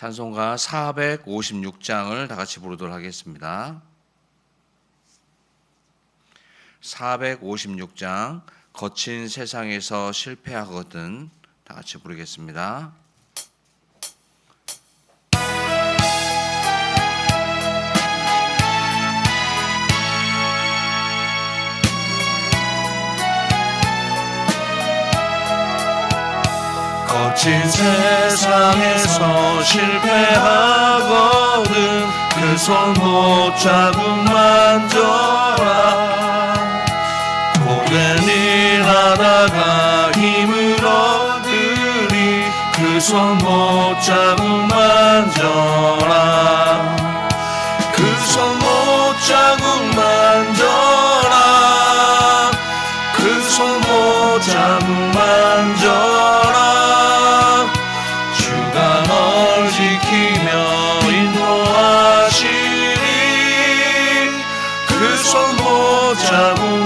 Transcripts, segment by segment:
찬송가 456장을 다 같이 부르도록 하겠습니다. 456장 거친 세상에서 실패하거든 다 같이 부르겠습니다. 거친 세상에서 실패하거든 그 손못 자국 만져라. 고된 일 하다가 힘을 얻으리 그 손못 자국 만져라 못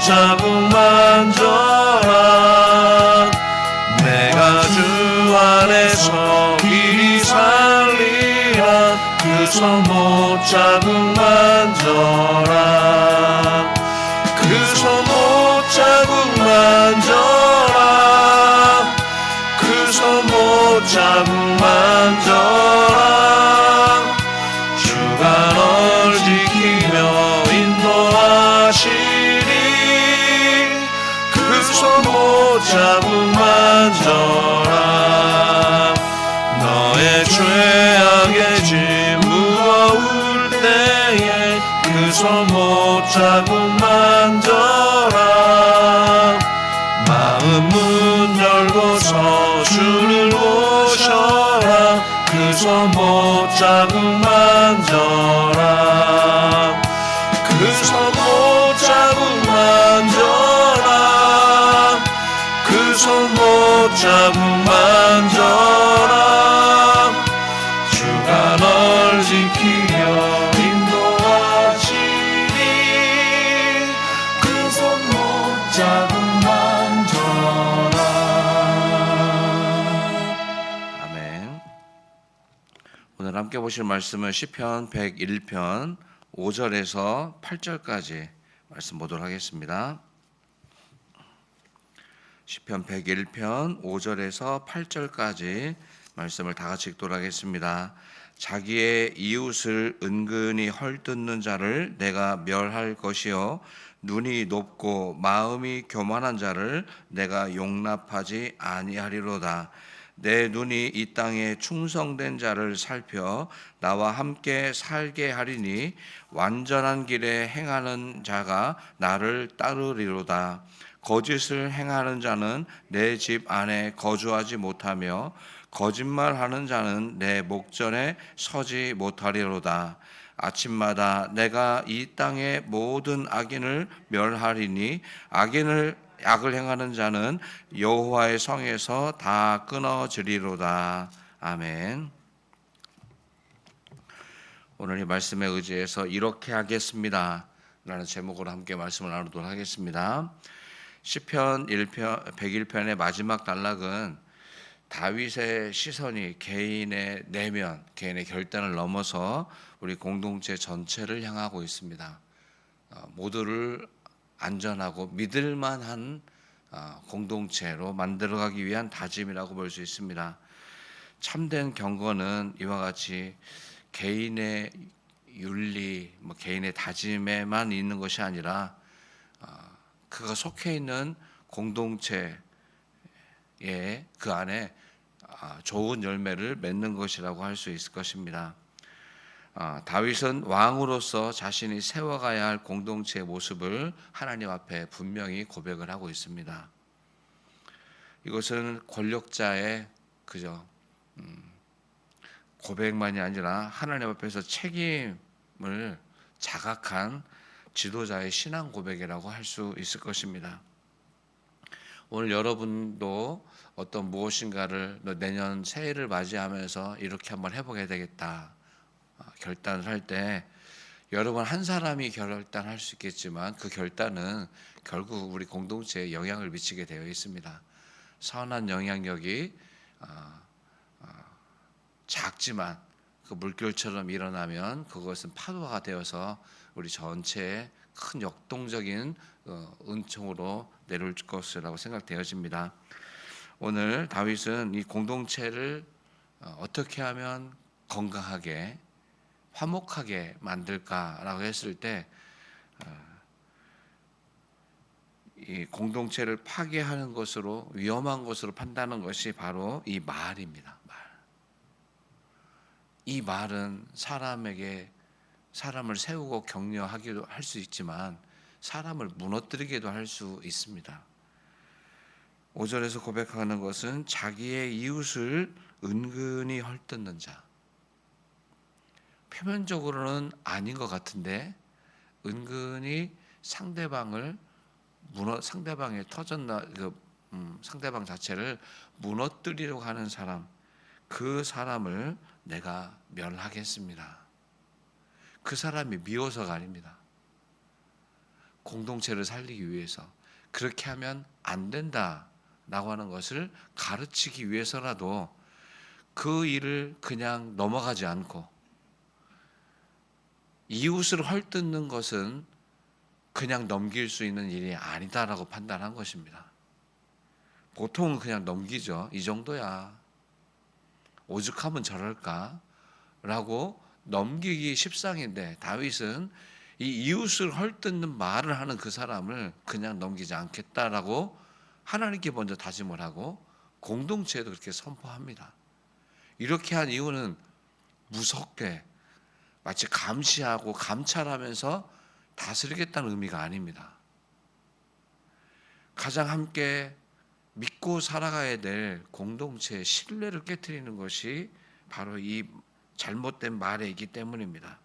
못 그손못 자국 만져라. 그손못 자국 만져라. 그손못 자국 만져라 보실 말씀은 시편 101편 5절에서 8절까지 말씀 보도록 하겠습니다. 시편 101편 5절에서 8절까지 말씀을 다 같이 읽도록 하겠습니다. 자기의 이웃을 은근히 헐뜯는 자를 내가 멸할 것이요 눈이 높고 마음이 교만한 자를 내가 용납하지 아니하리로다. 내 눈이 이 땅에 충성된 자를 살펴 나와 함께 살게 하리니 완전한 길에 행하는 자가 나를 따르리로다. 거짓을 행하는 자는 내 집 안에 거주하지 못하며 거짓말하는 자는 내 목전에 서지 못하리로다. 아침마다 내가 이 땅의 모든 악인을 멸하리니 악인을 악을 행하는 자는 여호와의 성에서 다 끊어지리로다. 아멘. 오늘 이 말씀에 의지해서 이렇게 하겠습니다. 라는 제목으로 함께 말씀을 나누도록 하겠습니다. 시편 1편 101편의 마지막 단락은 다윗의 시선이 개인의 내면, 개인의 결단을 넘어서 우리 공동체 전체를 향하고 있습니다. 어, 모두를 안전하고 믿을 만한 어, 공동체로 만들어가기 위한 다짐이라고 볼 수 있습니다. 참된 경건은 이와 같이 개인의 윤리, 뭐 개인의 다짐에만 있는 것이 아니라 어, 그가 속해 있는 공동체의 그 안에 아, 좋은 열매를 맺는 것이라고 할 수 있을 것입니다. 아, 다윗은 왕으로서 자신이 세워가야 할 공동체의 모습을 하나님 앞에 분명히 고백을 하고 있습니다. 이것은 권력자의 그저 음, 고백만이 아니라 하나님 앞에서 책임을 자각한 지도자의 신앙 고백이라고 할 수 있을 것입니다. 오늘 여러분도 어떤 무엇인가를 내년 새해를 맞이하면서 이렇게 한번 해보게 되겠다 어, 결단을 할 때 여러분 한 사람이 결단할 수 있겠지만 그 결단은 결국 우리 공동체에 영향을 미치게 되어 있습니다. 선한 영향력이 어, 어, 작지만 그 물결처럼 일어나면 그것은 파도가 되어서 우리 전체에 큰 역동적인 은총으로 내려올 것이라고 생각되어집니다. 오늘 다윗은 이 공동체를 어떻게 하면 건강하게 화목하게 만들까라고 했을 때 이 공동체를 파괴하는 것으로 위험한 것으로 판단하는 것이 바로 이 말입니다. 말. 이 말은 사람에게 사람을 세우고 격려하기도 할 수 있지만 사람을 무너뜨리기도 할 수 있습니다. 5절에서 고백하는 것은 자기의 이웃을 은근히 헐뜯는 자. 표면적으로는 아닌 것 같은데 은근히 상대방을 무너 상대방의 터졌나 그 음, 상대방 자체를 무너뜨리려고 하는 사람 그 사람을 내가 멸하겠습니다. 그 사람이 미워서가 아닙니다. 공동체를 살리기 위해서 그렇게 하면 안 된다라고 하는 것을 가르치기 위해서라도 그 일을 그냥 넘어가지 않고 이웃을 헐뜯는 것은 그냥 넘길 수 있는 일이 아니다라고 판단한 것입니다. 보통은 그냥 넘기죠. 이 정도야. 오죽하면 저럴까? 라고 넘기기 십상인데 다윗은 이 이웃을 헐뜯는 말을 하는 그 사람을 그냥 넘기지 않겠다라고 하나님께 먼저 다짐을 하고 공동체에도 그렇게 선포합니다. 이렇게 한 이유는 무섭게 마치 감시하고 감찰하면서 다스리겠다는 의미가 아닙니다. 가장 함께 믿고 살아가야 될 공동체의 신뢰를 깨뜨리는 것이 바로 이 잘못된 말에 있기 때문입니다.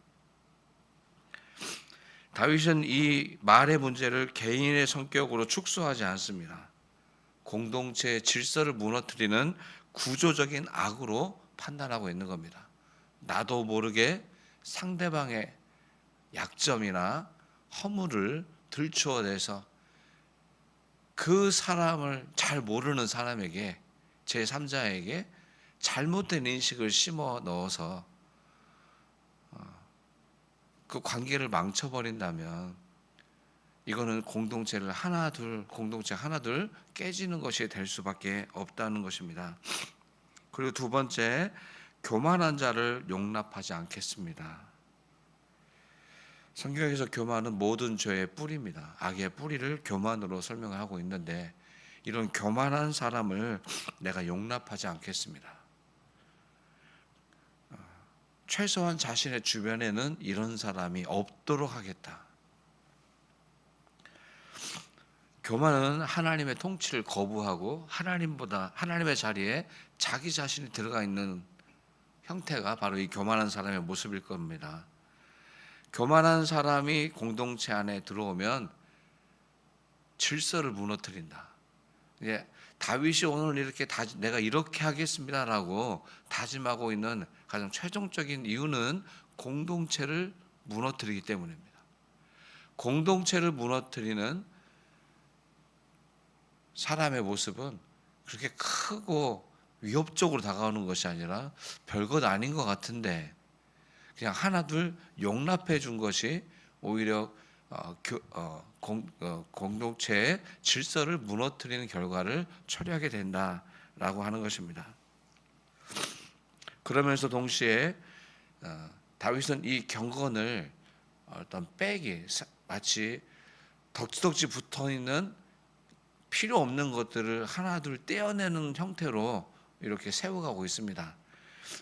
다윗은 이 말의 문제를 개인의 성격으로 축소하지 않습니다. 공동체의 질서를 무너뜨리는 구조적인 악으로 판단하고 있는 겁니다. 나도 모르게 상대방의 약점이나 허물을 들추어내서 그 사람을 잘 모르는 사람에게 제3자에게 잘못된 인식을 심어 넣어서 그 관계를 망쳐버린다면 이거는 공동체를 하나 둘 공동체 하나 둘 깨지는 것이 될 수밖에 없다는 것입니다. 그리고 두 번째 교만한 자를 용납하지 않겠습니다. 성경에서 교만은 모든 죄의 뿌리입니다. 악의 뿌리를 교만으로 설명을 하고 있는데 이런 교만한 사람을 내가 용납하지 않겠습니다. 어, 최소한 자신의 주변에는 이런 사람이 없도록 하겠다. 교만은 하나님의 통치를 거부하고 하나님보다 하나님의 자리에 자기 자신이 들어가 있는 형태가 바로 이 교만한 사람의 모습일 겁니다. 교만한 사람이 공동체 안에 들어오면 질서를 무너뜨린다. 예, 다윗이 오늘 이렇게 다, 내가 이렇게 하겠습니다라고 다짐하고 있는 가장 최종적인 이유는 공동체를 무너뜨리기 때문입니다. 공동체를 무너뜨리는 사람의 모습은 그렇게 크고 위협적으로 다가오는 것이 아니라 별것 아닌 것 같은데 그냥 하나둘 용납해 준 것이 오히려 어, 교, 어, 공, 어, 공동체의 질서를 무너뜨리는 결과를 초래하게 된다라고 하는 것입니다. 그러면서 동시에 어, 다윗은 이 경건을 어떤 사- 마치 덕지덕지 붙어 있는 필요 없는 것들을 하나둘 떼어내는 형태로 이렇게 세워가고 있습니다.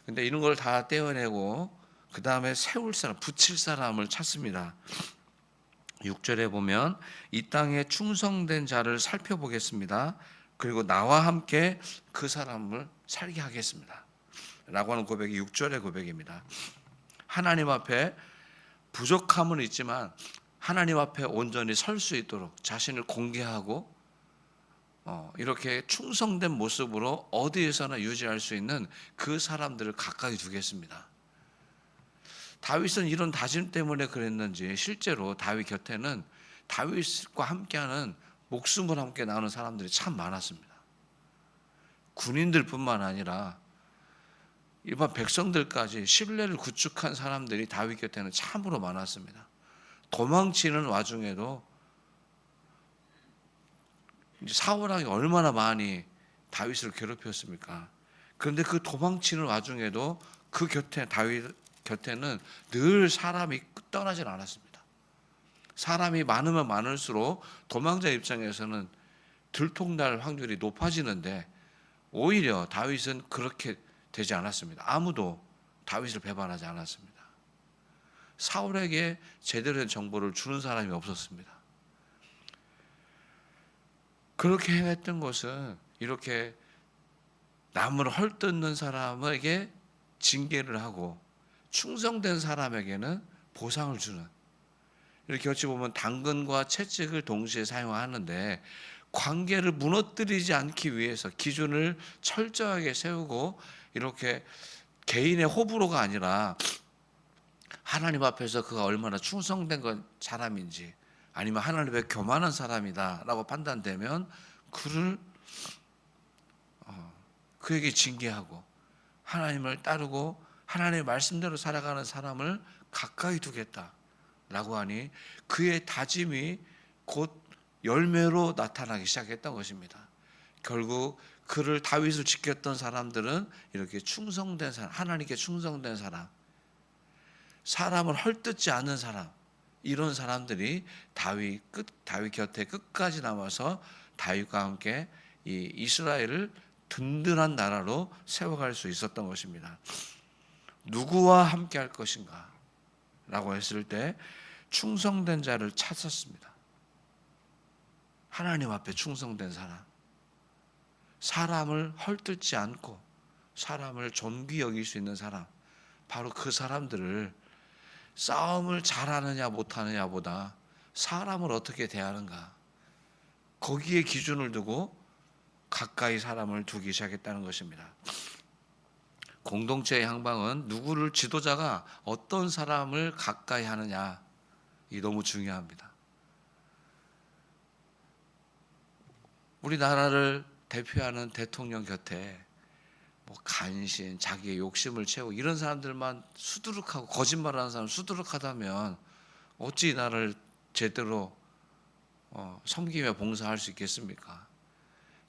근데 이런 걸 다 떼어내고 그 다음에 세울 사람, 붙일 사람을 찾습니다. 6절에 보면 이 땅에 충성된 자를 살펴보겠습니다. 그리고 나와 함께 그 사람을 살게 하겠습니다. 라고 하는 고백이 6절의 고백입니다. 하나님 앞에 부족함은 있지만 하나님 앞에 온전히 설 수 있도록 자신을 공개하고 어, 이렇게 충성된 모습으로 어디에서나 유지할 수 있는 그 사람들을 가까이 두겠습니다. 다윗은 이런 다짐 때문에 그랬는지 실제로 다윗 곁에는 다윗과 함께하는 목숨을 함께 나누는 사람들이 참 많았습니다. 군인들뿐만 아니라 일반 백성들까지 신뢰를 구축한 사람들이 다윗 곁에는 참으로 많았습니다. 도망치는 와중에도 사울 왕이 얼마나 많이 다윗을 괴롭혔습니까? 그런데 그 도망치는 와중에도 그 곁에 다윗 곁에는 늘 사람이 떠나질 않았습니다. 사람이 많으면 많을수록 도망자 입장에서는 들통날 확률이 높아지는데 오히려 다윗은 그렇게 되지 않았습니다. 아무도 다윗을 배반하지 않았습니다. 사울에게 제대로 된 정보를 주는 사람이 없었습니다. 그렇게 행했던 것은 이렇게 남을 헐뜯는 사람에게 징계를 하고 충성된 사람에게는 보상을 주는. 이렇게 어찌 보면 당근과 채찍을 동시에 사용하는데 관계를 무너뜨리지 않기 위해서 기준을 철저하게 세우고 이렇게 개인의 호불호가 아니라 하나님 앞에서 그가 얼마나 충성된 건 사람인지 아니면 하나님의 교만한 사람이다라고 판단되면 그를 어, 그에게 징계하고 하나님을 따르고 하나님의 말씀대로 살아가는 사람을 가까이 두겠다라고 하니 그의 다짐이 곧 열매로 나타나기 시작했던 것입니다. 결국 그를 다윗을 지켰던 사람들은 이렇게 충성된 사람, 하나님께 충성된 사람, 사람을 헐뜯지 않는 사람, 이런 사람들이 다윗 끝 다윗 곁에 끝까지 남아서 다윗과 함께 이 이스라엘을 든든한 나라로 세워갈 수 있었던 것입니다. 누구와 함께 할 것인가? 라고 했을 때 충성된 자를 찾았습니다. 하나님 앞에 충성된 사람. 사람을 헐뜯지 않고 사람을 존귀 여길 수 있는 사람. 바로 그 사람들을 싸움을 잘하느냐 못하느냐보다 사람을 어떻게 대하는가. 거기에 기준을 두고 가까이 사람을 두기 시작했다는 것입니다. 공동체의 향방은 누구를 지도자가 어떤 사람을 가까이 하느냐 이 너무 중요합니다. 우리나라를 대표하는 대통령 곁에 뭐 간신, 자기의 욕심을 채우고 이런 사람들만 수두룩하고 거짓말하는 사람 수두룩하다면 어찌 이 나라를 제대로 어, 섬기며 봉사할 수 있겠습니까?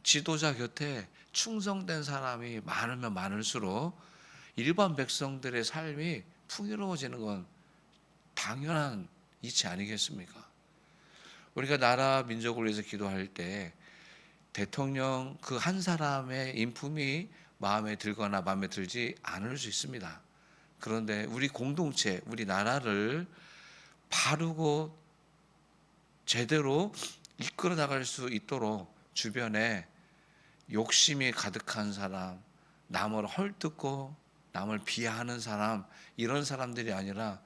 지도자 곁에 충성된 사람이 많으면 많을수록 일반 백성들의 삶이 풍요로워지는 건 당연한 이치 아니겠습니까? 우리가 나라 민족을 위해서 기도할 때 대통령 그 한 사람의 인품이 마음에 들거나 마음에 들지 않을 수 있습니다. 그런데 우리 공동체, 우리 나라를 바르고 제대로 이끌어 나갈 수 있도록 주변에 욕심이 가득한 사람, 남을 헐뜯고 남을 비하하는 사람 이런 사람들이 아니라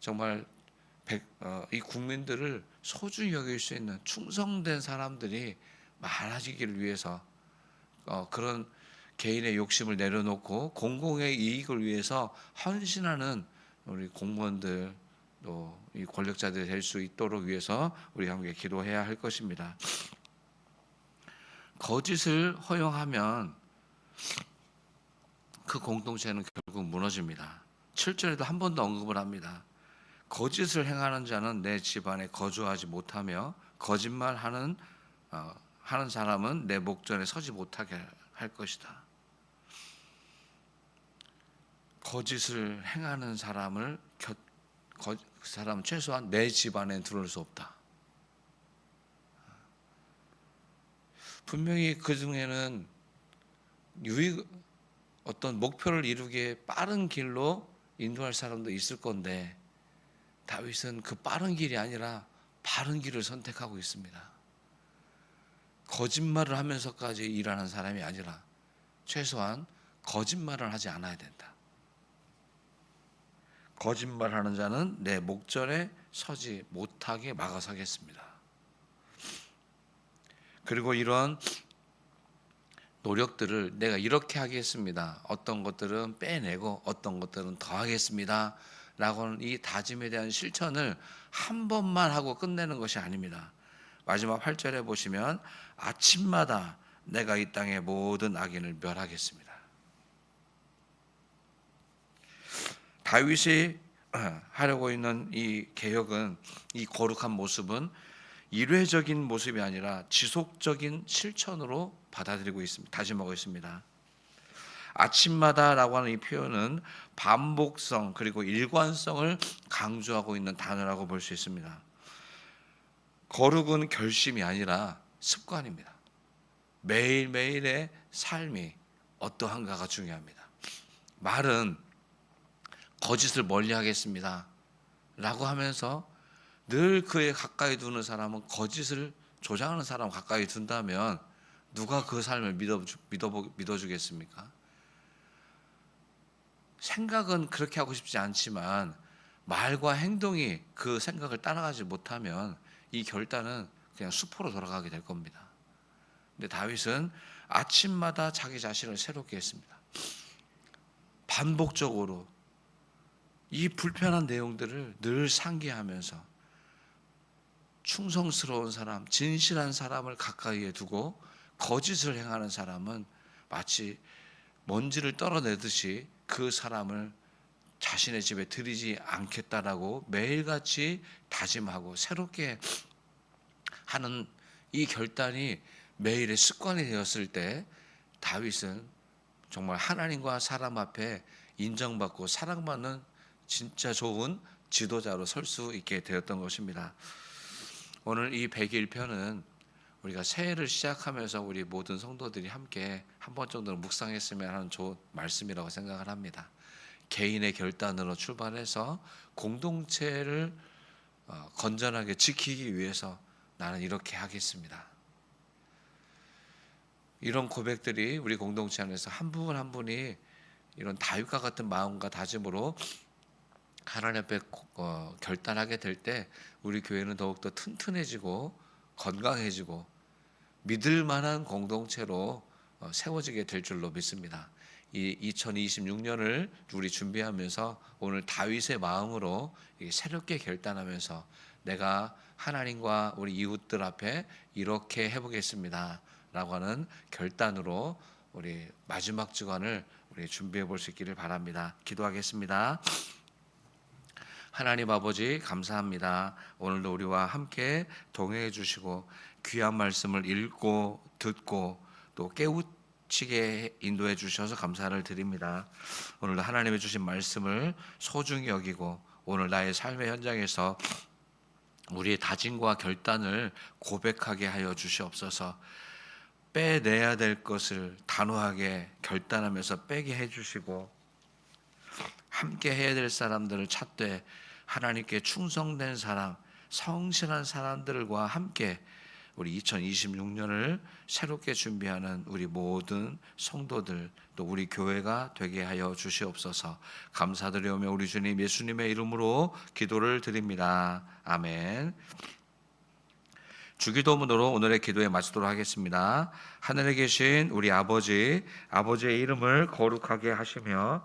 정말 백- 어, 이 국민들을 소중히 여길 수 있는 충성된 사람들이 많아지기를 위해서 어, 그런 개인의 욕심을 내려놓고 공공의 이익을 위해서 헌신하는 우리 공무원들 또 이 권력자들이 될 수 있도록 위해서 우리 함께 기도해야 할 것입니다. 거짓을 허용하면 그 공동체는 결국 무너집니다. 7절에도 한 번 더 언급을 합니다. 거짓을 행하는 자는 내 집안에 거주하지 못하며 거짓말하는 어, 하는 사람은 내 목전에 서지 못하게 할 것이다. 거짓을 행하는 사람을 곁, 거, 그 사람 최소한 내 집안에 들어올 수 없다. 분명히 그 중에는 유익 어떤 목표를 이루기에 빠른 길로 인도할 사람도 있을 건데 다윗은 그 빠른 길이 아니라 바른 길을 선택하고 있습니다. 거짓말을 하면서까지 일하는 사람이 아니라 최소한 거짓말을 하지 않아야 된다. 거짓말하는 자는 내 목전에 서지 못하게 막아서겠습니다. 그리고 이런 노력들을 내가 이렇게 하겠습니다. 어떤 것들은 빼내고 어떤 것들은 더 하겠습니다. 라고는 이 다짐에 대한 실천을 한 번만 하고 끝내는 것이 아닙니다. 마지막 8절에 보시면 아침마다 내가 이 땅의 모든 악인을 멸하겠습니다. 다윗이 하려고 있는 이 개혁은 이 거룩한 모습은 일회적인 모습이 아니라 지속적인 실천으로 받아들이고 있습니다. 다짐하고 있습니다. 아침마다라고 하는 이 표현은 반복성 그리고 일관성을 강조하고 있는 단어라고 볼 수 있습니다. 거룩은 결심이 아니라 습관입니다. 매일매일의 삶이 어떠한가가 중요합니다. 말은 거짓을 멀리 하겠습니다. 라고 하면서 늘 그에 가까이 두는 사람은 거짓을 조장하는 사람 가까이 둔다면 누가 그 삶을 믿어 믿어 믿어주겠습니까? 생각은 그렇게 하고 싶지 않지만 말과 행동이 그 생각을 따라가지 못하면 이 결단은 그냥 수포로 돌아가게 될 겁니다. 근데 다윗은 아침마다 자기 자신을 새롭게 했습니다. 반복적으로 이 불편한 내용들을 늘 상기하면서 충성스러운 사람, 진실한 사람을 가까이에 두고 거짓을 행하는 사람은 마치 먼지를 떨어내듯이 그 사람을 자신의 집에 들이지 않겠다라고 매일같이 다짐하고 새롭게 하는 이 결단이 매일의 습관이 되었을 때 다윗은 정말 하나님과 사람 앞에 인정받고 사랑받는 진짜 좋은 지도자로 설 수 있게 되었던 것입니다. 오늘 이 101편은 우리가 새해를 시작하면서 우리 모든 성도들이 함께 한 번 정도는 묵상했으면 하는 좋은 말씀이라고 생각을 합니다. 개인의 결단으로 출발해서 공동체를 어, 건전하게 지키기 위해서 나는 이렇게 하겠습니다. 이런 고백들이 우리 공동체 안에서 한 분 한 분이 이런 다윗과 같은 마음과 다짐으로 하나님 앞에 어, 결단하게 될 때 우리 교회는 더욱더 튼튼해지고 건강해지고 믿을 만한 공동체로 어, 세워지게 될 줄로 믿습니다. 이 2026년을 우리 준비하면서 오늘 다윗의 마음으로 새롭게 결단하면서 내가 하나님과 우리 이웃들 앞에 이렇게 해보겠습니다. 라고 하는 결단으로 우리 마지막 주간을 우리 준비해 볼 수 있기를 바랍니다. 기도하겠습니다. 하나님 아버지 감사합니다. 오늘도 우리와 함께 동행해 주시고 귀한 말씀을 읽고 듣고 또 깨우치게 인도해 주셔서 감사를 드립니다. 오늘도 하나님의 주신 말씀을 소중히 여기고 오늘 나의 삶의 현장에서 우리의 다짐과 결단을 고백하게 하여 주시옵소서. 빼내야 될 것을 단호하게 결단하면서 빼게 해주시고 함께 해야 될 사람들을 찾되 하나님께 충성된 사람, 성실한 사람들과 함께 우리 2026년을 새롭게 준비하는 우리 모든 성도들 또 우리 교회가 되게 하여 주시옵소서. 감사드리오며 우리 주님 예수님의 이름으로 기도를 드립니다. 아멘. 주기도문으로 오늘의 기도에 마치도록 하겠습니다. 하늘에 계신 우리 아버지, 아버지의 이름을 거룩하게 하시며